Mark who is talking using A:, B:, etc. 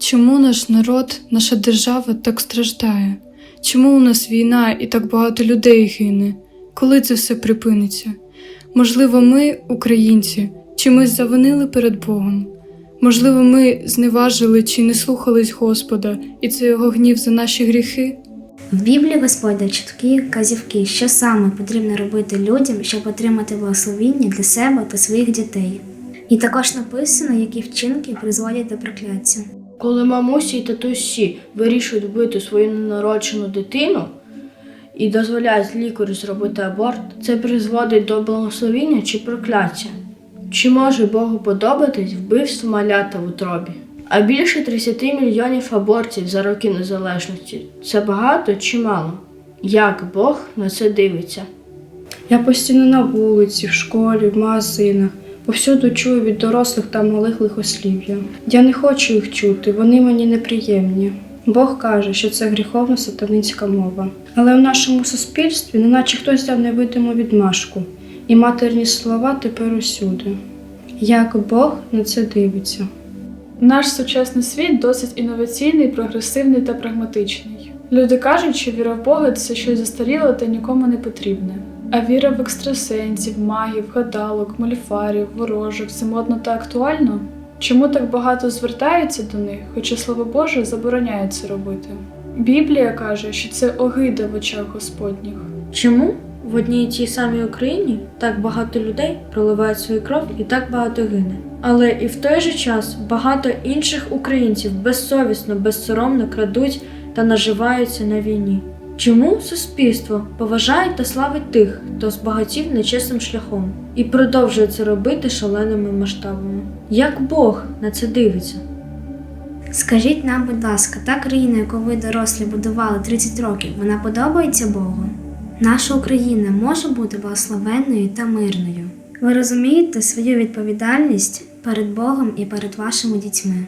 A: Чому наш народ, наша держава так страждає? Чому у нас війна і так багато людей гине? Коли це все припиниться? Можливо, ми, українці, чимось завинили перед Богом? Можливо, ми зневажили чи не слухались Господа, і це його гнів за наші гріхи?
B: В Біблії Господь чіткі казівки, що саме потрібно робити людям, щоб отримати благословіння для себе та своїх дітей. І також написано, які вчинки призводять до прокляття.
C: Коли мамусі і татусі вирішують вбити свою ненароджену дитину і дозволяють лікарю зробити аборт, це призводить до благословіння чи прокляття. Чи може Богу подобатись вбивство малята в утробі? А більше 30 мільйонів абортів за роки незалежності це багато чи мало? Як Бог на це дивиться?
D: Я постійно на вулиці, в школі, в магазинах. Повсюду чую від дорослих та малих лихослів'я. Я не хочу їх чути, вони мені неприємні. Бог каже, що це гріховна сатанинська мова. Але в нашому суспільстві, неначе хтось взяв невидиму відмашку, і матерні слова тепер усюди. Як Бог на це дивиться?
E: Наш сучасний світ досить інноваційний, прогресивний та прагматичний. Люди кажуть, що віра в Бога це щось застаріле та нікому не потрібне. А віра в екстрасенсів, магів, гадалок, мольфарів, ворожок це модно та актуально? Чому так багато звертаються до них, хоча слово Боже забороняє це робити? Біблія каже, що це огида в очах Господніх.
F: Чому в одній і тій самій Україні так багато людей проливають свою кров і так багато гине? Але і в той же час багато інших українців безсовісно, безсоромно крадуть та наживаються на війні. Чому суспільство поважає та славить тих, хто збагатів нечесним шляхом і продовжує це робити шаленими масштабами? Як Бог на це дивиться?
B: Скажіть нам, будь ласка, та країна, яку ви дорослі будували 30 років, вона подобається Богу? Наша Україна може бути благословенною та мирною. Ви розумієте свою відповідальність перед Богом і перед вашими дітьми.